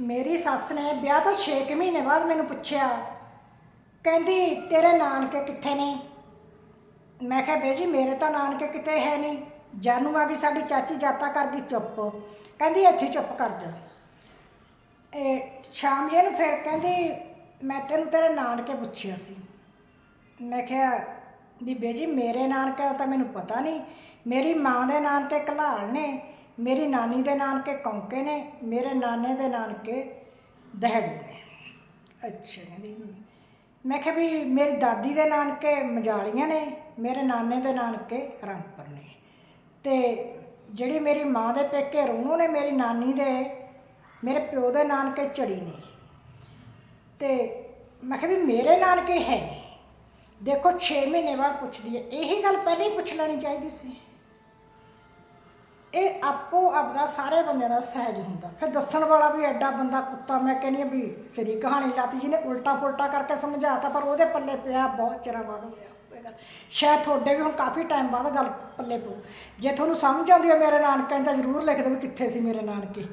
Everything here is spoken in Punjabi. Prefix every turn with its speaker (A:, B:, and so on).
A: ਮੇਰੀ ਸੱਸ ਨੇ ਵਿਆਹ ਤੋਂ 6 ਮਹੀਨੇ ਬਾਅਦ ਮੈਨੂੰ ਪੁੱਛਿਆ, ਕਹਿੰਦੀ, ਤੇਰੇ ਨਾਨਕੇ ਕਿੱਥੇ ਨੇ? ਮੈਂ ਕਿਹਾ ਬੇ ਜੀ ਮੇਰੇ ਤਾਂ ਨਾਨਕੇ ਕਿਤੇ ਹੈ ਨਹੀਂ। ਜਾਨੂ ਆ ਗਈ, ਸਾਡੀ ਚਾਚੀ ਜਾਤਾ ਕਰ ਗਈ, ਚੁੱਪ। ਕਹਿੰਦੀ, ਇੱਥੇ ਚੁੱਪ ਕਰ ਜਾ। ਇਹ ਸ਼ਾਮ ਜੇ ਨੂੰ ਫਿਰ ਕਹਿੰਦੀ, ਮੈਂ ਤੈਨੂੰ ਤੇਰੇ ਨਾਨਕੇ ਪੁੱਛਿਆ ਸੀ। ਮੈਂ ਕਿਹਾ, ਵੀ ਬੇਜੀ, ਮੇਰੇ ਨਾਨਕੇ ਦਾ ਤਾਂ ਮੈਨੂੰ ਪਤਾ ਨਹੀਂ। ਮੇਰੀ ਮਾਂ ਦੇ ਨਾਨਕੇ ਕਲਾਲ ਨੇ। ਮੇਰੀ ਨਾਨੀ ਦੇ ਨਾਨਕੇ ਕੌਂਕੇ ਨੇ, ਮੇਰੇ ਨਾਨੇ ਦੇ ਨਾਨਕੇ ਦਹਿੜੂ ਨੇ। ਅੱਛਾ ਕਹਿੰਦੀ ਮੈਂ ਕਿਹਾ ਵੀ ਮੇਰੀ ਦਾਦੀ ਦੇ ਨਾਨਕੇ ਮਜਾਲੀਆਂ ਨੇ, ਮੇਰੇ ਨਾਨੇ ਦੇ ਨਾਨਕੇ ਰਾਮਪੁਰ ਨੇ। ਤੇ ਜਿਹੜੀ ਮੇਰੀ ਮਾਂ ਦੇ ਪੇਕੇ ਰੂਨੂ ਨੇ, ਮੇਰੀ ਨਾਨੀ ਦੇ, ਮੇਰੇ ਪਿਓ ਦੇ ਨਾਨਕੇ ਚੜੀ ਨੇ। ਤੇ ਮੈਂ ਕਿਹਾ ਵੀ ਮੇਰੇ ਨਾਨਕੇ ਹੈ ਨਹੀਂ। ਦੇਖੋ 6 ਮਹੀਨੇ ਬਾਅਦ ਪੁੱਛਦੀ ਹੈ। ਇਹੀ ਗੱਲ ਪਹਿਲੇ ਹੀ ਪੁੱਛ ਲੈਣੀ ਚਾਹੀਦੀ ਸੀ। ਇਹ ਆਪੋ ਆਪਦਾ ਸਾਰੇ ਬੰਦਿਆਂ ਦਾ ਸਹਿਜ ਹੁੰਦਾ। ਫਿਰ ਦੱਸਣ ਵਾਲਾ ਵੀ ਐਡਾ ਬੰਦਾ ਕੁੱਤਾ, ਮੈਂ ਕਹਿੰਦੀ ਹਾਂ ਵੀ ਸਰੀ ਕਹਾਣੀ ਲਾਤੀ ਜਿਹਨੇ ਉਲਟਾ ਪੁਲਟਾ ਕਰਕੇ ਸਮਝਾਤਾ, ਪਰ ਉਹਦੇ ਪੱਲੇ ਪਿਆ ਬਹੁਤ ਚਿਰਾਂ ਬਾਅਦ ਹੋਇਆ ਇਹ ਸ਼ਾਇਦ ਤੁਹਾਡੇ ਵੀ ਹੁਣ ਕਾਫੀ ਟਾਈਮ ਬਾਅਦ ਗੱਲ ਪੱਲੇ ਪਊ। ਜੇ ਤੁਹਾਨੂੰ ਸਮਝ ਆਉਂਦੀ ਹੈ ਮੇਰੇ ਨਾਨਕਿਆਂ ਤਾਂ ਜ਼ਰੂਰ ਲਿਖ ਦਿਓ ਵੀ ਕਿੱਥੇ ਸੀ ਮੇਰੇ ਨਾਨਕੇ।